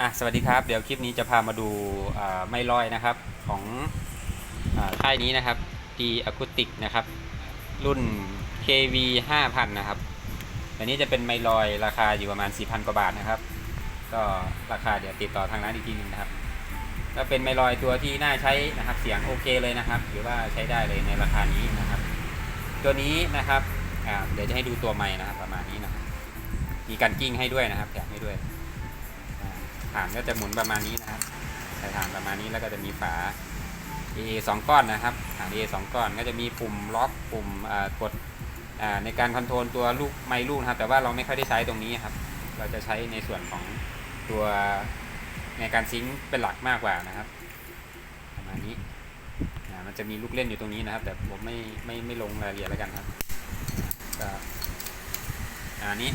อะสวัสดีครับ เดี๋ยวคลิปนี้จะพามาดูไม่ลอยนะครับของอค่ายนี้นะครับ D Acoustic นะครับ รุ่น KV 5000 นะครับอันนี้จะเป็นไมลอยราคาอยู่ประมาณ 4,000 กว่าบาทนะครับ ก็ราคาเดี๋ยวติดต่อทางร้านอีกทีนึงนะครับ ก็เป็นไมลอยตัวที่น่าใช้นะครับเสียงโอเคเลยนะครับหรือว่าใช้ได้เลยในราคานี้นะครับ ตัวนี้นะครับเดี๋ยวจะให้ดูตัวไม้นะครับประมาณนี้นะครับมีการกิ้งให้ด้วยนะครับแถมให้ด้วยานก็จะหมุนประมาณนี้นะครับใส่ฐานประมาณนี้แล้วก็จะมีฝา AA สองก้อนนะครับฐาน AA สองก้อนก็จะมีปุ่มล็อกปุ่มกดในการคอนโทรลตัวลูกไมลูกนะครับแต่ว่าเราไม่ค่อยได้ใช้ตรงนี้ครับ เราจะใช้ในส่วนของตัวในการซิงค์เป็นหลักมากกว่านะครับประมาณนี้อ่ามันจะมีลูกเล่นอยู่ตรงนี้นะครับ แต่ผมไม่ไม่ไม่ลงรายละเอียดแล้วกันครับก็อันนี้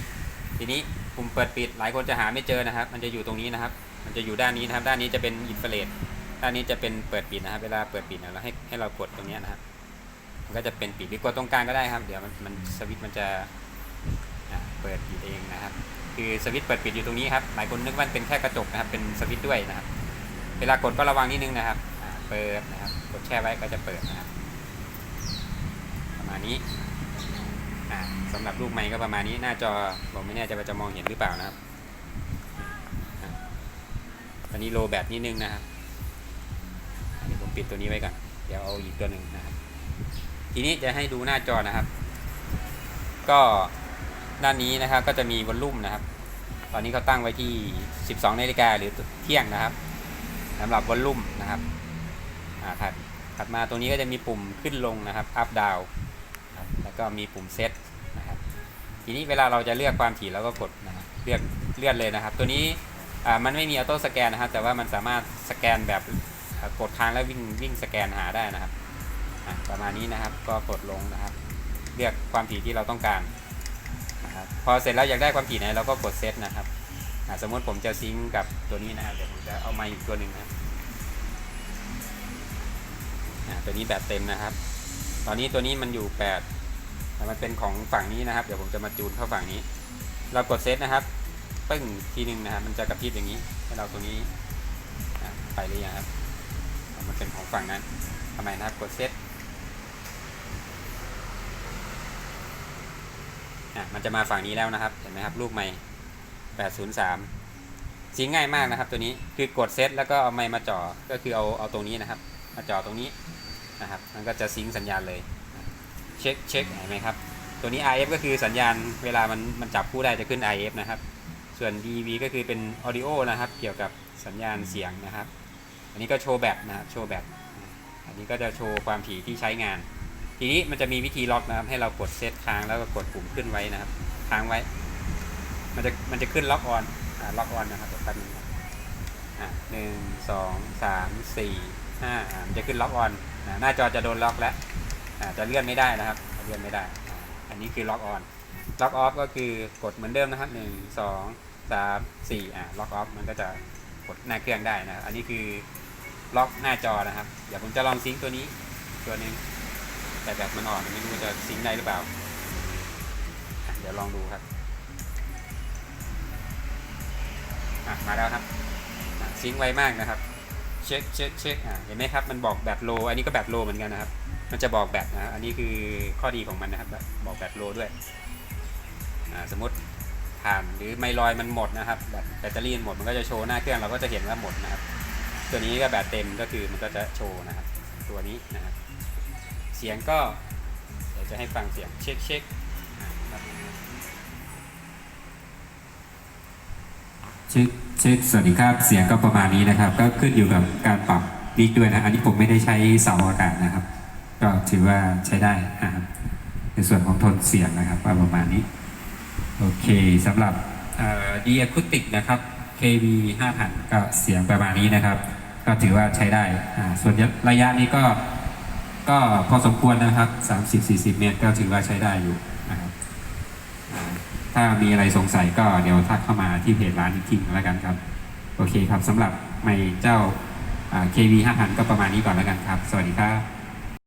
ทีนี้ ปุ่มเปิดปิดหลายคนจะหาไม่เจอนะครับ มันจะอยู่ตรงนี้นะครับ มันจะอยู่ด้านนี้นะครับ ด้านนี้จะเป็นอินฟราเรดด้านนี้จะเป็นเปิดปิดนะครับ เวลาเปิดปิดเนี่ยเราให้ให้เรากดตรงนี้นะครับ มันก็จะเป็นปิดหรือกดตรงกลางก็ได้ครับ เดี๋ยวมันมันสวิตช์มันจะเปิดปิดเองนะครับ คือสวิตช์เปิดปิดอยู่ตรงนี้ครับ หลายคนนึกว่าเป็นแค่กระจกนะครับ เป็นสวิตช์ด้วยนะครับ เวลากดก็ระวังนิดนึงนะครับ เปิดนะครับ กดแช่ไว้ก็จะเปิดนะครับ ประมาณนี้ สำหรับรูปไม้ก็ประมาณนี้หน้าจอผมไม่แน่ใจว่าจะมองเห็นหรือเปล่านะครับตอนนี้โลแบตนิดนึงนะครับอันนี้ผมปิดตัวนี้ไว้ก่อนเดี๋ยวเอาอีกตัวหนึ่งนะครับทีนี้จะให้ดูหน้าจอนะครับ ก็ด้านนี้นะครับก็จะมีวอลลุ่มนะครับ ตอนนี้เขาตั้งไว้ที่ 12นาฬิกาหรือเที่ยงนะครับสำหรับวอลลุ่มนะครับอ่าถัดถัดมาตรงนี้ก็จะมีปุ่มขึ้นลงนะครับ up down แล้วก็มีปุ่มเซต ทีนี้เวลาเราจะเลือกความถี่เราก็กดนะครับเลือกเลื่อนเลยนะครับ ตัวนี้มันไม่มีออโต้สแกนนะครับ แต่ว่ามันสามารถสแกนแบบกดค้างแล้ววิ่งวิ่งสแกนหาได้นะครับประมาณนี้นะครับก็กดลงนะครับ เลือกความถี่ที่เราต้องการนะครับพอเสร็จแล้วอยากได้ความถี่ไหนเราก็กดเซตนะครับสมมติผมจะซิงกับตัวนี้นะครับเดี๋ยวผมจะเอามาอีกตัวหนึ่งนะครับตัวนี้แบบเต็มนะครับ ตอนนี้ตัวนี้มันอยู่8 แต่มันเป็นของฝั่งนี้นะครับ เดี๋ยวผมจะมาจูนเข้าฝั่งนี้ เรากดเซตนะครับปึ้งทีหนึ่งนะครับมันจะกระพริบอย่างนี้ให้เราตัวนี้ไปหรือยังครับมันเป็นของฝั่งนั้นทำไมนะครับกดเซตอะมันจะมาฝั่งนี้แล้วนะครับเห็นไหมครับรูปไม้803ซิงค์ง่ายมากนะครับตัวนี้คือกดเซตแล้วก็เอาไม้มาจ่อก็คือเอาเอาตรงนี้นะครับ มาจ่อตรงนี้นะครับ มันก็จะซิงสัญญาณเลย เช็คเช็คเห็นไหมครับ ตัวนี้ RF ก็คือสัญญาณเวลามันมันจับคู่ได้จะขึ้น RF นะครับ ส่วน DV ก็คือเป็น Audio นะครับ เกี่ยวกับสัญญาณเสียงนะครับ อันนี้ก็โชว์แบตนะครับโชว์แบตอันนี้ก็จะโชว์ความถี่ที่ใช้งาน ทีนี้มันจะมีวิธีล็อกนะครับ ให้เรากดเซตค้างแล้วก็กดปุ่มขึ้นไว้นะครับค้างไว้ มันจะมันจะขึ้นล็อกออนล็อกออนนะครับเดี๋ยวแป๊บนึงครับอ่าหนึ่งสองสามสี่ห้ามันจะขึ้นล็อกออนหน้าจอจะโดนล็อกแล้ว จะเลื่อนไม่ได้นะครับเลื่อนไม่ได้ อันนี้คือล็อกออนล็อกออฟก็คือกดเหมือนเดิมนะครับหนึ่งสองสามสี่อ่าล็อกออฟมันก็จะกดหน้าเครื่องได้นะอันนี้คือล็อกหน้าจอนะครับ เดี๋ยวผมจะลองซิงค์ตัวนี้ตัวหนึงแต่แบบมันอ่อนไม่รู้จะซิงค์ได้หรือเปล่า เดี๋ยวลองดูครับมาแล้วครับซิงค์ไวมากนะครับ เช็คเช็คเช็คเห็นไหมครับ มันบอกแบตโล อันนี้ก็แบตโลเหมือนกันนะครับ มันจะบอกแบตนะอันนี้คือข้อดีของมันนะครับ บอกแบตโลด้วย สมมติผ่านหรือไมลอยมันหมดนะครับแบตแบตเตอรี่หมดมันก็จะโชว์หน้าเครื่องเราก็จะเห็นว่าหมดนะครับ ตัวนี้ก็แบตเต็มก็คือมันก็จะโชว์นะครับ ตัวนี้นะครับ เสียงก็เดี๋ยวจะให้ฟังเสียงเช็คเช็คเช็คเช็คสวัสดีครับเสียงก็ประมาณนี้นะครับ ก็ขึ้นอยู่กับการปรับวิกด้วยนะอันนี้ผมไม่ได้ใช้เสาอากาศนะครับ ก็ถือว่าใช้ได้นะครับในส่วนของทนเสียงนะครับประมาณนี้ โอเคสำหรับดีอะคูติกนะครับ KV 5000 ก็เสียงประมาณนี้นะครับ ก็ถือว่าใช้ได้ ส่วนระยะนี้ก็ก็พอสมควรนะครับ 30-40 เมตรก็ถือว่าใช้ได้อยู่นะครับถ้ามีอะไรสงสัยก็เดี๋ยวทักเข้ามาที่เพจร้านอีกทีนึงแล้วกันครับ โอเคครับสำหรับไม่เจ้าอ่า KV 5000 ก็ประมาณนี้ก่อนแล้วกันครับ สวัสดีครับ